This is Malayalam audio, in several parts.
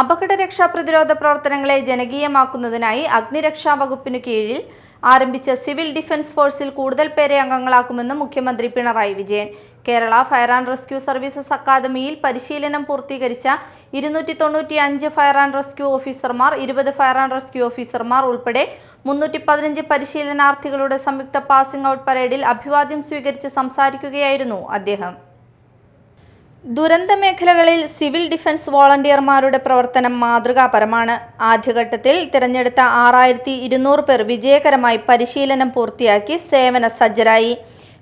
അപകട രക്ഷാ പ്രതിരോധ പ്രവർത്തനങ്ങളെ ജനകീയമാക്കുന്നതിനായി അഗ്നിരക്ഷാ വകുപ്പിനു കീഴിൽ ആരംഭിച്ച സിവിൽ ഡിഫൻസ് ഫോഴ്സിൽ കൂടുതൽ പേരെ അംഗങ്ങളാക്കുമെന്ന് മുഖ്യമന്ത്രി Pinarayi Vijayan. Kerala fire and rescue services അക്കാദമിയിൽ പരിശീലനം പൂർത്തീകരിച്ച ഇരുന്നൂറ്റി തൊണ്ണൂറ്റി അഞ്ച് ഫയർ ആൻഡ് റെസ്ക്യൂ ഓഫീസർമാർ ഇരുപത് ഫയർ ആൻഡ് റെസ്ക്യൂ ഓഫീസർമാർ ഉൾപ്പെടെ മുന്നൂറ്റി പതിനഞ്ച് പരിശീലനാർത്ഥികളുടെ സംയുക്ത പാസിംഗ് ഔട്ട് പരേഡിൽ അഭിവാദ്യം സ്വീകരിച്ച് സംസാരിക്കുകയായിരുന്നു അദ്ദേഹം. ദുരന്ത മേഖലകളിൽ സിവിൽ ഡിഫൻസ് വോളണ്ടിയർമാരുടെ പ്രവർത്തനം മാതൃകാപരമാണ്. ആദ്യഘട്ടത്തിൽ തിരഞ്ഞെടുത്ത ആറായിരത്തി ഇരുന്നൂറ് പേർ വിജയകരമായി പരിശീലനം പൂർത്തിയാക്കി സേവന സജ്ജരായി.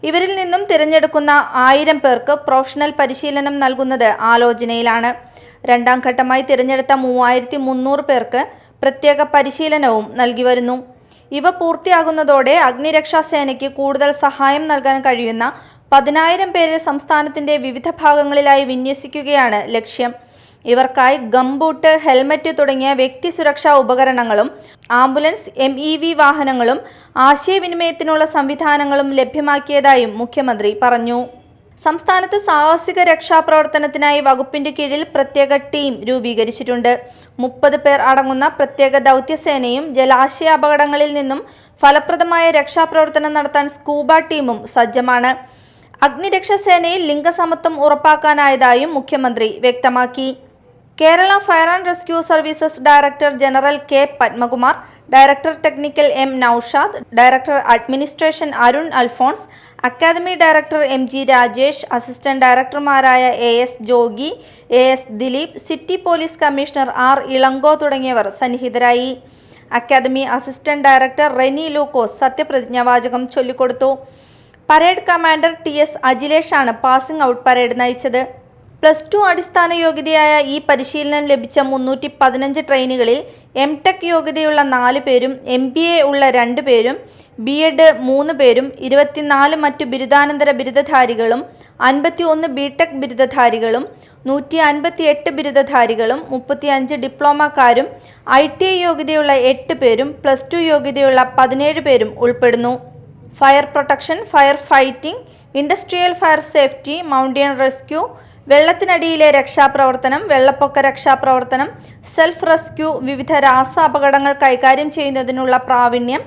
ഇവരിൽ നിന്നും തിരഞ്ഞെടുക്കുന്ന ആയിരം പേർക്ക് പ്രൊഫഷണൽ പരിശീലനം നൽകുന്നത് ആലോചനയിലാണ്. രണ്ടാം ഘട്ടമായി തിരഞ്ഞെടുത്ത മൂവായിരത്തി മുന്നൂറ് പേർക്ക് പ്രത്യേക പരിശീലനവും നൽകി വരുന്നു. ഇവ പൂർത്തിയാകുന്നതോടെ അഗ്നിരക്ഷാ സേനയ്ക്ക് കൂടുതൽ സഹായം നൽകാൻ കഴിയുന്ന പതിനായിരം പേരെ സംസ്ഥാനത്തിന്റെ വിവിധ ഭാഗങ്ങളിലായി വിന്യസിക്കുകയാണ് ലക്ഷ്യം. ഇവർക്കായി ഗംബൂട്ട് ഹെൽമറ്റ് തുടങ്ങിയ വ്യക്തി സുരക്ഷാ ഉപകരണങ്ങളും ആംബുലൻസ് എം ഇ വി വാഹനങ്ങളും ആശയവിനിമയത്തിനുള്ള സംവിധാനങ്ങളും ലഭ്യമാക്കിയതായും മുഖ്യമന്ത്രി പറഞ്ഞു. സംസ്ഥാനത്ത് സാഹസിക രക്ഷാപ്രവർത്തനത്തിനായി വകുപ്പിന്റെ കീഴിൽ പ്രത്യേക ടീം രൂപീകരിച്ചിട്ടുണ്ട്. മുപ്പത് പേർ അടങ്ങുന്ന പ്രത്യേക ദൗത്യസേനയും ജലാശയ അപകടങ്ങളിൽ നിന്നും ഫലപ്രദമായ രക്ഷാപ്രവർത്തനം നടത്താൻ സ്കൂബ ടീമും സജ്ജമാണ്. അഗ്നിരക്ഷാ സേനയിൽ ലിംഗസമത്വം ഉറപ്പാക്കാനായതായും മുഖ്യമന്ത്രി വ്യക്തമാക്കി. Kerala fire and rescue services director general K Padmakumar director technical M Naushad director administration Arun Alphonse academy director M G Rajesh assistant ഡയറക്ടർമാരായ A S Jogi A S Dileep city police commissioner R Ilango തുടങ്ങിയവർ സന്നിഹിതരായി. Academy assistant director Reni Lukose സത്യപ്രതിജ്ഞാവാചകം ചൊല്ലിക്കൊടുത്തു. പരേഡ് കമാൻഡർ ടി എസ് അജിലേഷാണ് പാസിംഗ് ഔട്ട് പരേഡ് നയിച്ചത്. പ്ലസ് ടു അടിസ്ഥാന യോഗ്യതയായ ഈ പരിശീലനം ലഭിച്ച മുന്നൂറ്റി പതിനഞ്ച് ട്രെയിനുകളിൽ എം ടെക് യോഗ്യതയുള്ള നാല് പേരും എം ബി എ ഉള്ള രണ്ട് പേരും ബി എഡ് മൂന്ന് പേരും ഇരുപത്തിനാല് മറ്റു ബിരുദാനന്തര ബിരുദധാരികളും അൻപത്തി ഒന്ന് ബി ടെക് ബിരുദധാരികളും നൂറ്റി അൻപത്തി എട്ട് ബിരുദധാരികളും മുപ്പത്തിയഞ്ച് ഡിപ്ലോമക്കാരും ഐ ടി ഐ യോഗ്യതയുള്ള എട്ട് പേരും പ്ലസ് ടു യോഗ്യതയുള്ള പതിനേഴ് പേരും ഉൾപ്പെടുന്നു. Fire protection fire fighting industrial fire safety mountain rescue വെള്ളത്തിനടിയിലെ രക്ഷാപ്രവർത്തനം വെള്ളപ്പൊക്ക രക്ഷാപ്രവർത്തനം സെൽഫ് റെസ്ക്യൂ വിവിധ രാസ അപകടങ്ങൾ കൈകാര്യം ചെയ്യുന്നതിനുള്ള പ്രാവീണ്യം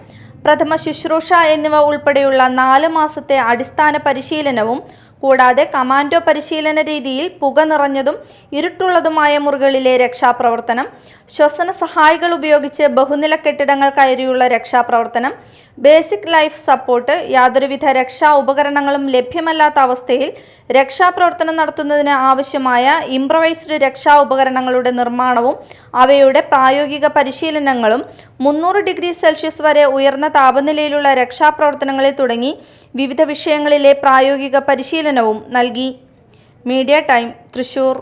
പ്രഥമ ശുശ്രൂഷ എന്നിവ ഉൾപ്പെടെയുള്ള നാല് മാസത്തെ അടിസ്ഥാന പരിശീലനവും കൂടാതെ കമാൻഡോ പരിശീലന രീതിയിൽ പുക നിറഞ്ഞതും ഇരുട്ടുള്ളതുമായ മുറികളിലെ രക്ഷാപ്രവർത്തനം ശ്വസന സഹായികൾ ഉപയോഗിച്ച് ബഹുനില കെട്ടിടങ്ങൾ കയറിയുള്ള രക്ഷാപ്രവർത്തനം ബേസിക് ലൈഫ് സപ്പോർട്ട് യാതൊരുവിധ രക്ഷാ ഉപകരണങ്ങളും ലഭ്യമല്ലാത്ത അവസ്ഥയിൽ രക്ഷാപ്രവർത്തനം നടത്തുന്നതിന് ആവശ്യമായ ഇംപ്രവൈസ്ഡ് രക്ഷാ ഉപകരണങ്ങളുടെ നിർമ്മാണവും അവയുടെ പ്രായോഗിക പരിശീലനങ്ങളും മുന്നൂറ് ഡിഗ്രി സെൽഷ്യസ് വരെ ഉയർന്ന താപനിലയിലുള്ള രക്ഷാപ്രവർത്തനങ്ങളിൽ തുടങ്ങി വിവിധ വിഷയങ്ങളിലെ പ്രായോഗിക പരിശീലനവും നൽകി. Media time Thrissur.